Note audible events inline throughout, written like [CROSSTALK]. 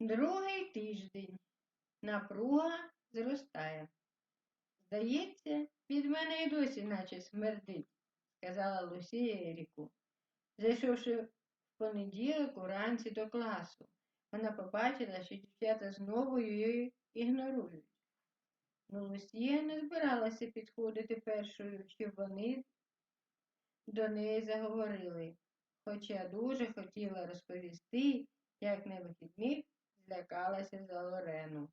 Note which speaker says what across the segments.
Speaker 1: Другий тиждень. Напруга зростає. Здається, від мене і досі наче смердить, сказала Лусія Еріку. Зайшовши в понеділок уранці до класу, вона побачила, що дівчата знову її ігнорують. Ну, Лусія не збиралася підходити першою, щоб вони до неї заговорили, хоча дуже хотіла розповісти, як на вихідних злякалася за Лорену.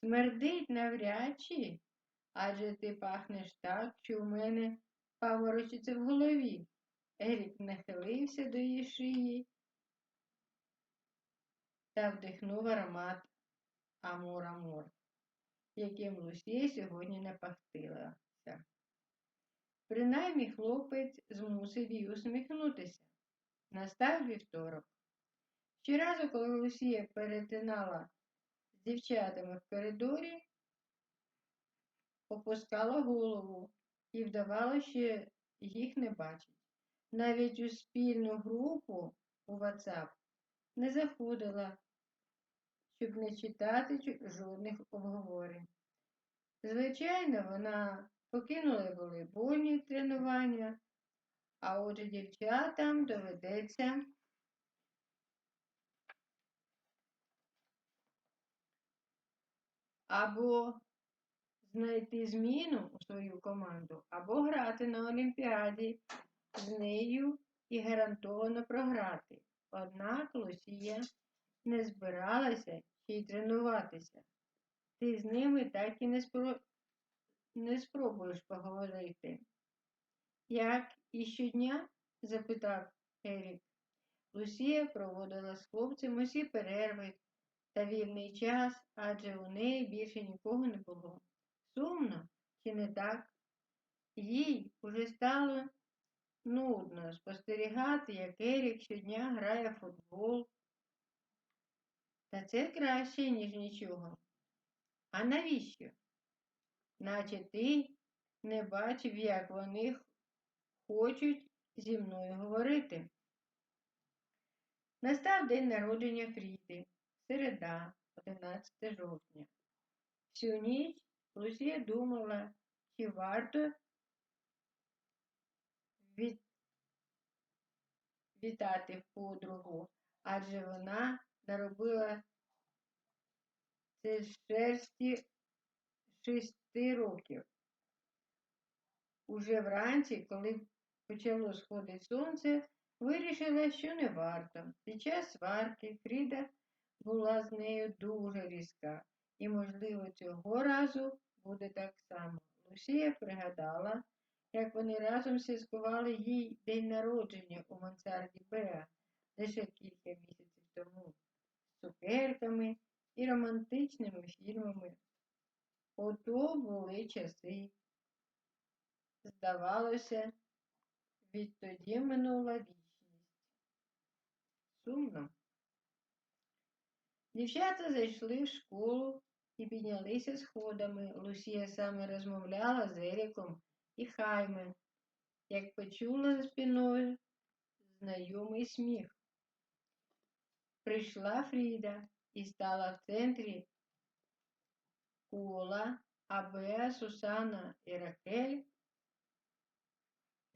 Speaker 1: Смердить навряд чи, адже ти пахнеш так, що в мене паморочиться в голові. Ерік нахилився до її шиї та вдихнув аромат Амур-Амур, яким Лусія сьогодні не пахтилася. Принаймні хлопець змусив її усміхнутися. Настав вівторок. Щоразу, коли Лусія перетинала з дівчатами в коридорі, опускала голову і вдавала, що їх не бачить. Навіть у спільну групу у WhatsApp не заходила, щоб не читати жодних обговорень. Звичайно, вона покинула волейбольні тренування, а отже дівчатам доведеться або знайти зміну у свою команду, або грати на Олімпіаді з нею і гарантовано програти. Однак Лусія не збиралася ще й тренуватися. Ти з ними так і не, спро... не спробуєш поговорити. Як і щодня? запитав Ерік. Лусія проводила з хлопцем усі перерви та вільний час, адже у неї більше нікого не було. Сумно, чи не так? Їй уже стало нудно спостерігати, як Ерік щодня грає в футбол. Та це краще, ніж нічого. А навіщо? Наче ти не бачив, як вони хочуть зі мною говорити. Настав день народження Фріди, середа, 11 жовтня. Всю ніч Лусія думала, чи варто від... вітати подругу, адже вона наробила це з шерсті шести років. Уже вранці, коли почало сходити сонце, вирішила, що не варто. Під час сварки Фріда була з нею дуже різка, і, можливо, цього разу буде так само. Лусія пригадала, як вони разом святкували їй день народження у мансарді Беа лише кілька місяців тому, з цукерками і романтичними фільмами. Ото були часи. Здавалося, відтоді минула вічність. Сумно. Дівчата зайшли в школу і піднялися сходами. Лусія саме розмовляла з Еріком і Хайме, як почула за спиною знайомий сміх. Прийшла Фріда і стала в центрі кола, а Беа, Сусана і Рахель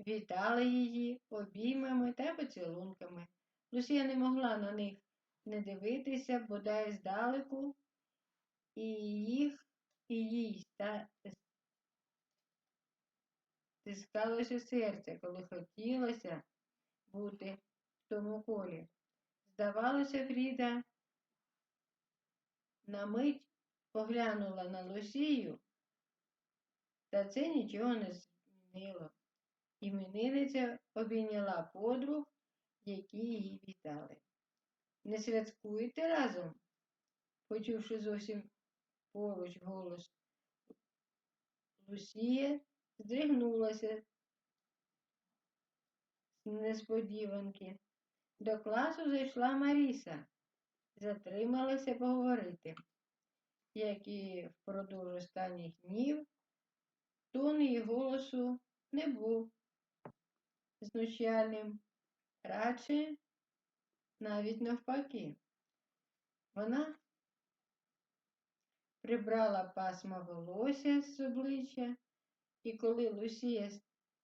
Speaker 1: вітали її обіймами та поцілунками. Лусія не могла на них не дивитися, бодай здалеку, і їх, і їй стискалося серце, коли хотілося бути в тому колі. Здавалося, Фріда на мить поглянула на Лусію, та це нічого не змінило. Іменинниця обійняла подруг, які її вітали. Не святкуєте разом? Почувши зовсім поруч голос, Лусія здригнулася з несподіванки. До класу зайшла Маріса, затрималася поговорити, як і впродовж останніх днів, тон її голосу не був знущальним, радше навіть навпаки. Вона прибрала пасма волосся з обличчя, і коли Лусія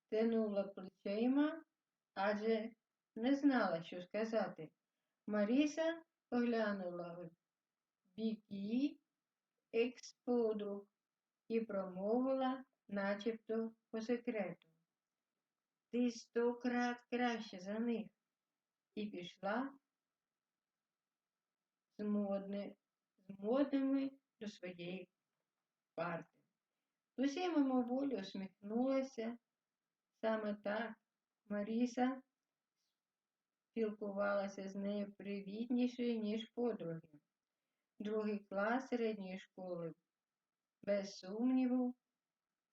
Speaker 1: стенула плечима, адже не знала, що сказати, Маріса поглянула в бік її екс-подруг і промовила, начебто по секрету. Ти сто крат краще за них. І пішла з, модни, з модними до своєї парти. Лусія мимоволі усміхнулася. Саме так Маріса спілкувалася з нею привітніше, ніж подруги. Другий клас середньої школи, без сумніву,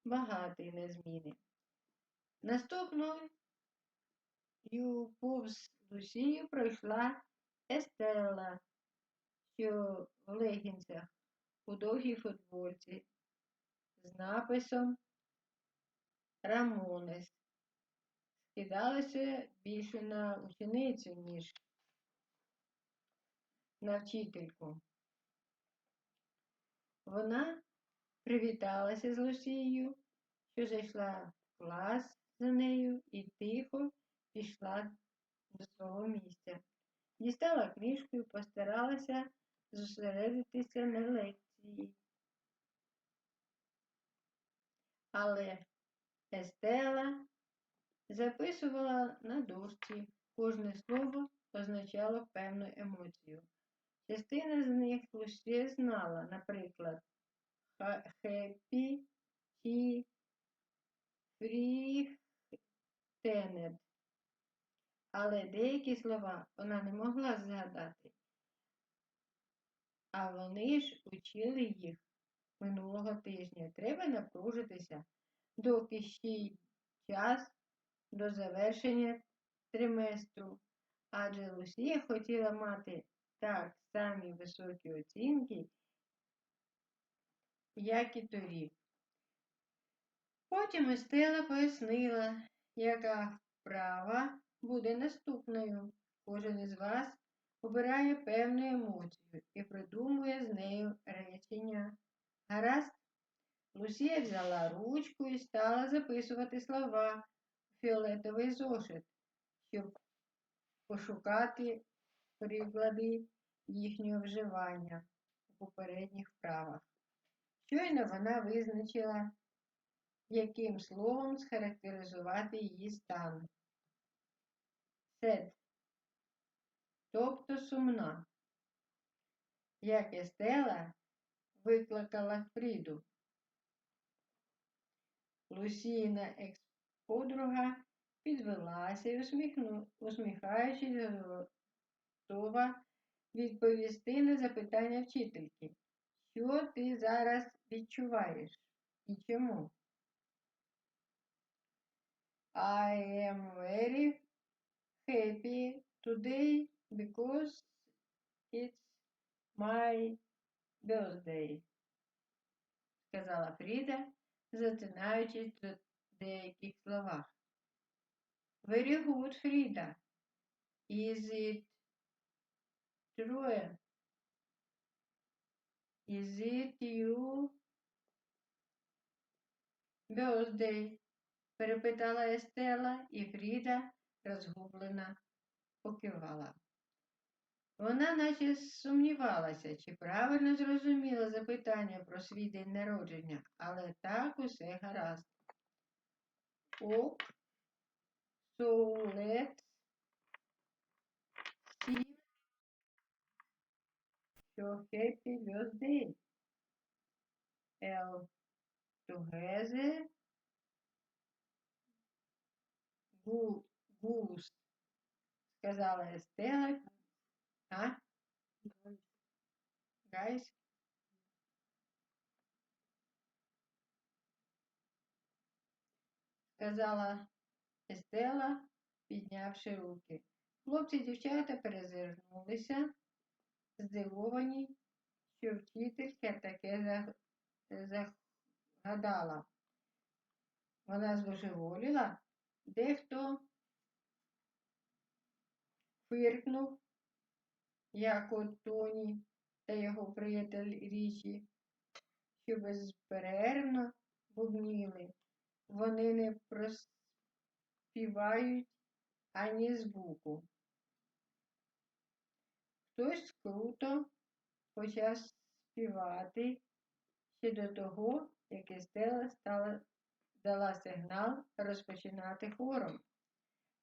Speaker 1: багатий на зміни. Наступною повз Лусію пройшла Естела, що в легінцях у довгій футболці з написом Рамонес. Скидалася більше на ученицю, ніж на вчительку. Вона привіталася з Лусією, що зайшла в клас за нею і тихо пішла до свого місця. Дістала книжку і постаралася зосередитися на лекції. Але Естела записувала на дошці, кожне слово означало певну емоцію. Частина з них лише знала, наприклад, «хеппі» чи «фріхтенед». Але деякі слова вона не могла згадати, а вони ж учили їх минулого тижня. Треба напружитися, доки ще й час до завершення триместру, адже Лусія хотіла мати так самі високі оцінки, як і торік. Потім Естела пояснила, яка вправа буде наступною. Кожен із вас обирає певну емоцію і придумує з нею речення. Гаразд, Лусія взяла ручку і стала записувати слова у фіолетовий зошит, щоб пошукати приклади їхнього вживання у попередніх вправах. Щойно вона визначила, яким словом схарактеризувати її стан. Сед, тобто сумна, як Естела викликала Фріду. Лусіна екс-подруга підвелася і, усміхаючись, готова відповісти на запитання вчительки. Що ти зараз відчуваєш і чому? I am very happy today because it's my birthday, сказала Фріда, затинаючись до деяких словах. Very good, Frida. Is it true? Is it you birthday? перепитала Естела, і Фріда розгублена покивала. Вона наче сумнівалася, чи правильно зрозуміла запитання про свій день народження, але так усе гаразд. So let's see your happy birthday. L together goose, сказала Естела. А? Гайс? Сказала Естела, піднявши руки. Хлопці і дівчата перезирнулися, здивовані, що вчителька таке загадала. Вона збожеволіла, дехто фиркнув, як от Тоні, та його приятель Річі, що безперервно бубніли. Вони не проспівають ані звуку. Хтось круто почав співати ще до того, як Естела стала, дала сигнал розпочинати хором.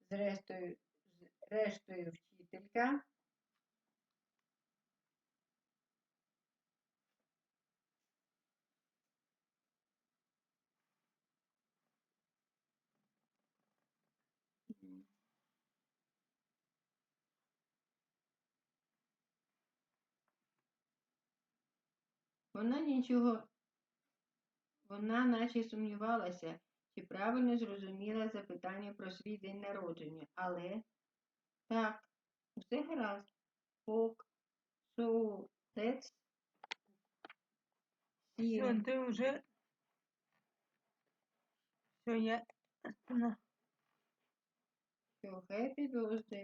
Speaker 1: Зрештою, зрештою вчителька Вона нічого, вона наче сумнівалася, чи правильно зрозуміла запитання про свій день народження, але так, все гаразд. Ок, so see.
Speaker 2: Все, ти вже. Все, я. [CLEARS THROAT]
Speaker 1: Що, happy birthday.